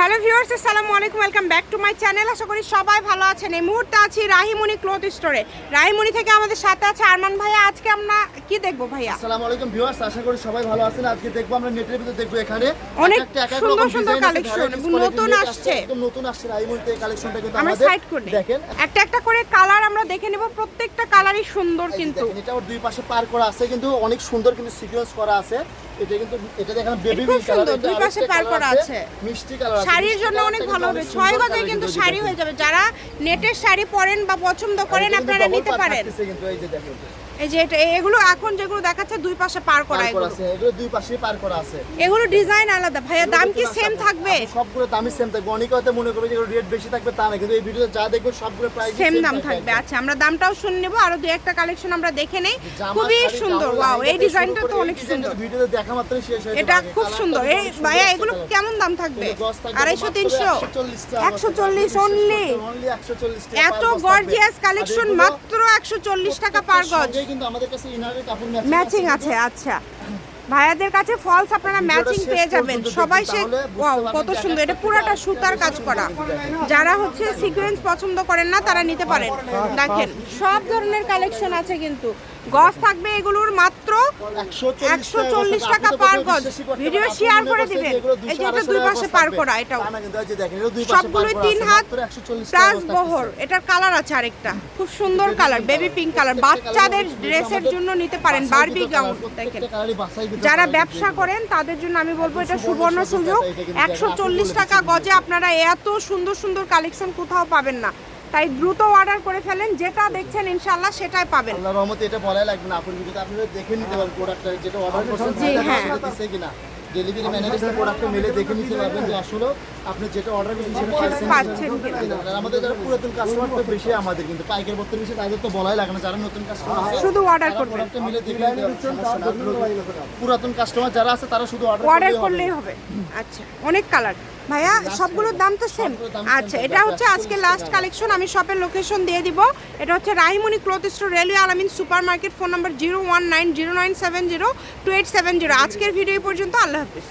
Hello viewers আসসালামু আলাইকুম welcome back to my channel. আশা করি সবাই ভালো আছেন। এই মুহূর্তে আছি রাহিমণি ক্লথ স্টোরে। রাহিমণি থেকে আমাদের সাথে আছে আরমান ভাইয়া। আজকে আমরা কি দেখব ভাইয়া? আসসালামু আলাইকুম ভিউয়ার্স আশা করি সবাই ভালো আছেন। আজকে দেখব আমরা নেটের ভিতরে দেখব এখানে। অনেক সুন্দর সুন্দর quality নতুন আসছে। একদম নতুন আসছে রাইমন্ডে এই কালেকশনটা কিন্তু আমাদের। সাইড করি দেখেন। একটা একটা করে কালার আমরা দেখে নেব। প্রত্যেকটা কালারই সুন্দর কিন্তু। এটা ওর দুই পাশে পার করা আছে কিন্তু অনেক সুন্দর কিন্তু সিকোয়েন্স করা আছে। এটা কিন্তু এটা দেখেন বেবি সুন্দর, দুই পাশে পার করা আছে। মিষ্টি কালার শাড়ির জন্য অনেক ভালো হবে। ছয় গজে কিন্তু শাড়ি হয়ে যাবে। যারা নেটের শাড়ি পরেন বা পছন্দ করেন আপনারা নিতে পারেন। এই যে এগুলো এখন যেগুলো দেখাচ্ছে দুই পাশে পার করা এগুলো। আছে এগুলো দুই পাশে পার করা আছে। এগুলো ডিজাইন আলাদা। ভাইয়া দাম কি সেম থাকবে? সবগুলো দামই সেম থাকবে। অনেকে হয়তো মনে করবে যে রেট বেশি থাকবে তা না। কিন্তু এই ভিডিওতে যা দেখবেন সবগুলো প্রাইস সেম দাম থাকবে। আচ্ছা আমরা দামটাও শুনে নেব। আরও দুই একটা কালেকশন আমরা দেখে নেই। খুবই সুন্দর। ওয়াও এই ডিজাইনটা তো অনেক সুন্দর। ভিডিওতে দেখা মাত্রই শেষ হয়ে এটা খুব সুন্দর। এই ভাইয়া এগুলো কেমন দাম থাকবে আড়াইশো তিনশো। একশো চল্লিশ অনলি only 140 টাকা এত গর্জিয়াস কালেকশন মাত্র একশো চল্লিশ টাকা পার গজ। ম্যাচিং আছে। আচ্ছা। ভাইয়াদের কাছে ফলস আপনারা ম্যাচিং পেয়ে যাবেন। সবাই সে ওয়াও কত সুন্দর। এটা পুরাটা সুতার কাজ করা। যারা হচ্ছে সিকোয়েন্স পছন্দ করেন না তারা নিতে পারেন। দেখেন সব ধরনের কালেকশন আছে কিন্তু। গজ থাকবে এগুলোর মাত্র একশো চল্লিশ টাকা পার গজ। ভিডিও শেয়ার করে দিবেন। এই যে এটা দুই পাশে পার করা এটাও সবগুলোই তিন হাত প্লাস বহর। এটার কালার আছে আরেকটা। খুব সুন্দর কালার বেবি পিঙ্ক কালার বাচ্চাদের ড্রেসের জন্য নিতে পারেন বারবি গাউন দেখেন। যারা ব্যবসা করেন তাদের জন্য আমি বলব এটা সুবর্ণ সুযোগ একশো চল্লিশ টাকা গজে আপনারা এত সুন্দর সুন্দর কালেকশন কোথাও পাবেন না। তাই দ্রুত অর্ডার করে ফেলেন যেটা দেখছেন ইনশাল্লাহ সেটাই পাবেন। আল্লাহ রহমতে এটা বলাই লাগবে না। আপনি ভিডিওতে আপনি দেখে নিতে পারেন প্রোডাক্টটা যেটা অর্ডার করছেন জি, সেটা হ্যাঁ। সেটা কিনা। ডেলিভারি ম্যানের কাছে প্রোডাক্টটা মিলে দেখে নিতে পারবেন যে আসলে আপনি যেটা অর্ডার করছেন সেটা পাচ্ছেন কিনা। আমাদের যারা পুরাতন কাস্টমার তো বেশি আমাদের কিন্তু। পাইকার বর্তমান বেশি তাদের তো বলাই লাগে না। যারা নতুন কাস্টমার আছে শুধু অর্ডার তারা করবেন প্রোডাক্টটা মিলে দেখে নিতে পারবেন, পুরাতন কাস্টমার যারা আছে তারা শুধু অর্ডার অর্ডার করলেই হবে। আচ্ছা অনেক কালার ভাইয়া সবগুলোর দাম তো সেম আচ্ছা এটা হচ্ছে আজকে লাস্ট কালেকশন আমি শপের লোকেশন দিয়ে দিব। এটা হচ্ছে Rahimoni cloth store railway Alamin super market phone number zero one nine zero nine seven zero two eight seven zero আজকের ভিডিও পর্যন্ত আল্লাহ হাফিজ।